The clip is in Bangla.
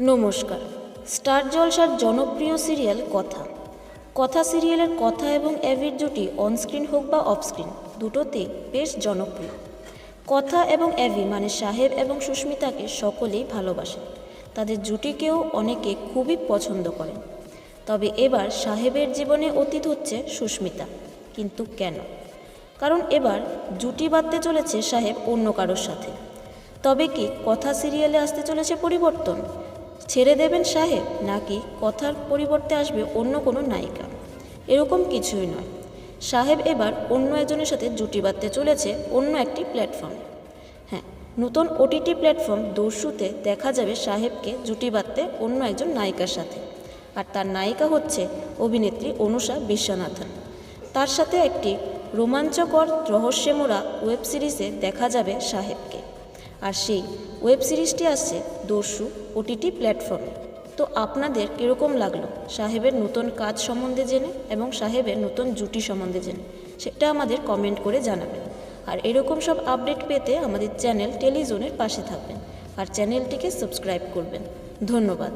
নমস্কার। স্টার জলসার জনপ্রিয় সিরিয়াল কথা। কথা সিরিয়ালের কথা এবং অ্যাভির জুটি অনস্ক্রিন হোক বা অফস্ক্রিন দুটোতেই বেশ জনপ্রিয়। কথা এবং অ্যাভি মানে সাহেব এবং সুস্মিতাকে সকলেই ভালোবাসে। তাদের জুটিকেও অনেকে খুবই পছন্দ করেন। তবে এবার সাহেবের জীবনে অতীত হচ্ছে সুস্মিতা। কিন্তু কেন? কারণ এবার জুটি বাঁধতে চলেছে সাহেব অন্য কারোর সাথে। তবে কি কথা সিরিয়ালে আসতে চলেছে পরিবর্তন? ছেড়ে দেবেন সাহেব, নাকি কথার পরিবর্তে আসবে অন্য কোনো নায়িকা? এরকম কিছুই নয়। সাহেব এবার অন্য একজনের সাথে জুটি বাঁধতে চলেছে অন্য একটি প্ল্যাটফর্ম। হ্যাঁ নতুন ওটিটি প্ল্যাটফর্ম দস্যুতে দেখা যাবে সাহেবকে জুটি বাঁধতে অন্য একজন নায়িকার সাথে। আর তার নায়িকা হচ্ছে অভিনেত্রী অনুষা বিশ্বনাথন। তার সাথে একটি রোমাঞ্চকর রহস্যমোড়া ওয়েব সিরিজে দেখা যাবে সাহেবকে। আর সেই ওয়েব সিরিজটি আসছে দর্শু ওটিটি প্ল্যাটফর্মে তো আপনাদের কীরকম লাগল সাহেবের নতুন কাজ সম্বন্ধে জেনে এবং সাহেবের নতুন জুটি সম্বন্ধে জেনে? সেটা আমাদের কমেন্ট করে জানাবেন। আর এরকম সব আপডেট পেতে আমাদের চ্যানেল টেলিজোনের পাশে থাকবেন। আর চ্যানেলটিকে সাবস্ক্রাইব করবেন। ধন্যবাদ।